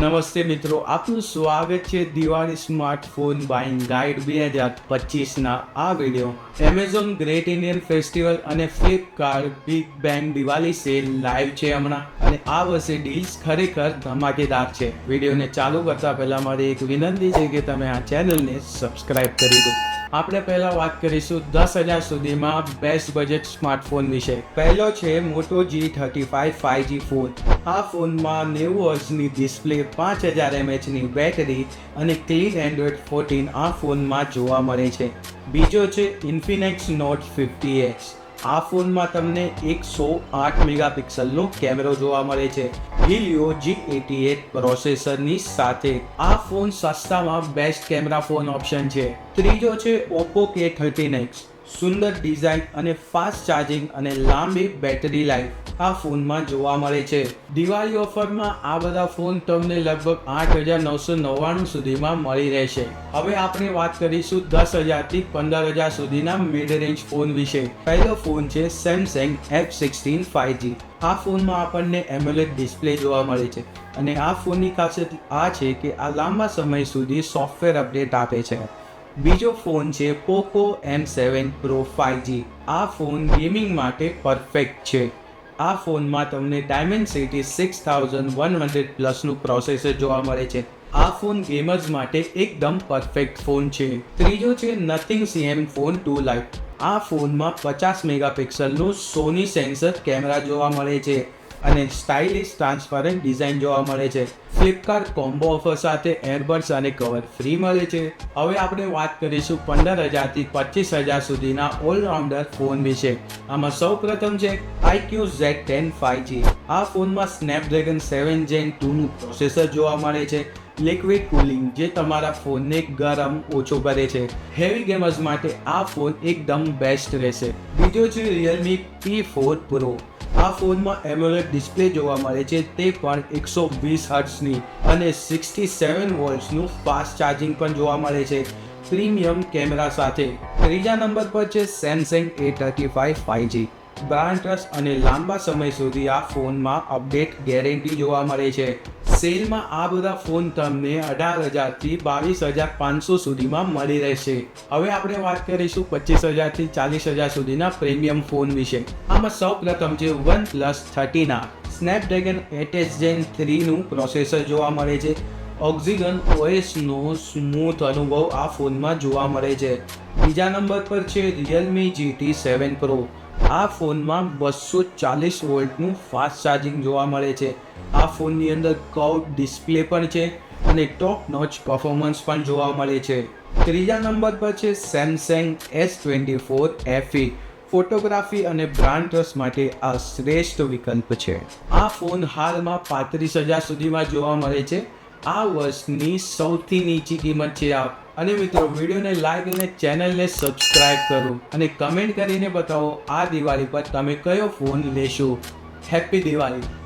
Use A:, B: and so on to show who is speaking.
A: નમસ્તે મિત્રો, આપનું સ્વાગત છે દિવાળી સ્માર્ટફોન બાઇંગ ગાઈડ બે હજાર પચીસના આ વીડિયો. એમેઝોન ગ્રેટ ઇન્ડિયન ફેસ્ટિવલ અને Flipkart big bang Diwali sale live છે હમણાં. અને આ વર્ષે ડીલ્સ ખરેખર ધમાકેદાર છે. વિડીયોને ચાલુ કરતા પહેલા મારી એક વિનંતી છે કે તમે આ ચેનલને સબસ્ક્રાઇબ કરી દો. આપણે પહેલા વાત કરીશું દસ હજાર સુધીમાં બેસ્ટ બજેટ સ્માર્ટફોન વિશે. પહેલો છે Moto G thirty five five G phone આ ફોનમાં નેવું વર્ષની ડિસ્પ્લે પાંચ હજાર એમએચની બેટરી અને ક્લીન એન્ડ્રોઇડ ફોર્ટીન આ ફોનમાં જોવા મળે છે. બીજો છે ઇન્ફિનેક્સ નોટ ફિફ્ટી એક્સ. આ ફોનમાં તમને એકસો આઠ મેગાપિક્સલનો કેમેરો જોવા મળે છે. હિલિયો જી એટી એટ પ્રોસેસરની સાથે આ ફોન સસ્તામાં બેસ્ટ કેમેરા ફોન ઓપ્શન છે. ત્રીજો છે ઓપ્પો કે થર્ટીન એક્સ સુંદર ડિઝાઇન અને ફાસ્ટ ચાર્જિંગ અને લાંબી બેટરી લાઈફ આ ફોનમાં જોવા મળે છે. દિવાળી ઓફરમાં આ બધા ફોન તમને લગભગ આઠ હજાર નવસો નવ્વાણું સુધીમાં મળી રહેશે. હવે આપણે વાત કરીશું દસ હજારથી પંદર હજાર સુધીના મિડ રેન્જ ફોન વિશે. પહેલો ફોન છે સેમસંગ એફ સિક્સટીન ફાઇવજી આ ફોનમાં આપણને એમ્યુલેટ ડિસ્પ્લે જોવા મળે છે અને આ ફોનની ખાસિયત આ છે કે આ લાંબા સમય સુધી સોફ્ટવેર અપડેટ આપે છે. બીજો ફોન છે Poco M seven pro five G આ ફોન ગેમિંગ માટે પરફેક્ટ છે. આ ફોનમાં તમને Dimensity six thousand one hundred પ્લસનું processor જોવા મળે છે. આ ફોન ગેમર્સ માટે એકદમ પરફેક્ટ ફોન છે. ત્રીજો છે Nothing CM phone two lite આ ફોનમાં પચાસ મેગાપિક્સલનું સોની સેન્સર કેમેરા જોવા મળે છે. અને સ્ટાઇલિશ ટ્રાન્સપરન્ટ ડિઝાઇન જોવા મળે છે. ફ્લિપકાર્ટ કોમ્બો ઓફર સાથે એરબડ્સ અને કવર ફ્રી મળે છે. હવે આપણે વાત કરીશું પંદર હજારથી પચીસ હજાર સુધીના ઓલરાઉન્ડર ફોન વિશે. આમાં સૌ પ્રથમ છે આઈક્યુ ઝેડ ટેન ફાઈવજી આ ફોનમાં સ્નેપડ્રેગન સેવન જેન ટુનું પ્રોસેસર જોવા મળે છે. લિક્વિડ કુલિંગ જે તમારા ફોનને ગરમ, ઓછો કરે છે. હેવી ગેમર્સ માટે આ ફોન એકદમ બેસ્ટ રહેશે. બીજો છે રિયલમી પી ફોર પ્રો આ ફોનમાં એમોલેડ ડિસ્પ્લે જોવા મળે છે તે પણ એકસો વીસ હર્ટ્સની અને સિક્સટી સેવન વોલ્ટ્સનું ફાસ્ટ ચાર્જિંગ પણ જોવા મળે છે. પ્રીમિયમ કેમેરા સાથે. ત્રીજા નંબર પર છે Samsung A thirty five five G brand trust અને લાંબા સમય સુધી આ ફોનમાં અપડેટ ગેરંટી જોવા મળે છે. સેલમાં આ બધા ફોન તમને અઢાર હજારથી બાવીસ હજાર પાંચસો સુધીમાં મળી રહેશે. હવે આપણે વાત કરીશું પચીસ હજારથી ચાલીસ હજાર સુધીના પ્રીમિયમ ફોન વિશે. આમાં સૌ પ્રથમ છે વન પ્લસ થર્ટીના સ્નેપડ્રેગન એટેચ જેન થ્રીનું પ્રોસેસર જોવા મળે છે. ઓક્સિજન ઓએસનો સ્મૂથ અનુભવ આ ફોનમાં જોવા મળે છે. બીજા નંબર પર છે રિયલમી જીટી સેવન પ્રો આ ફોનમાં બસો ચાલીસ વોલ્ટનું ફાસ્ટ ચાર્જિંગ જોવા મળે છે. આ ફોનની અંદર કર્વ ડિસ્પ્લે પણ છે અને ટોપ નોચ પરફોર્મન્સ પણ જોવા મળે છે. ત્રીજા નંબર પર છે Samsung S twenty four FE photography અને બ્રાન્ડ ટ્રસ્ટ માટે આ શ્રેષ્ઠ વિકલ્પ છે. આ ફોન હાલમાં પાંત્રીસ હજાર સુધીમાં જોવા મળે છે. આ વર્ષની સૌથી નીચી કિંમત છે આ. અને મિત્રો, વિડીયોને લાઈક અને ચેનલને સબસ્ક્રાઈબ કરો અને કમેન્ટ કરીને બતાવો આ દિવાળી પર તમે કયો ફોન લેશો. હેપી દિવાળી.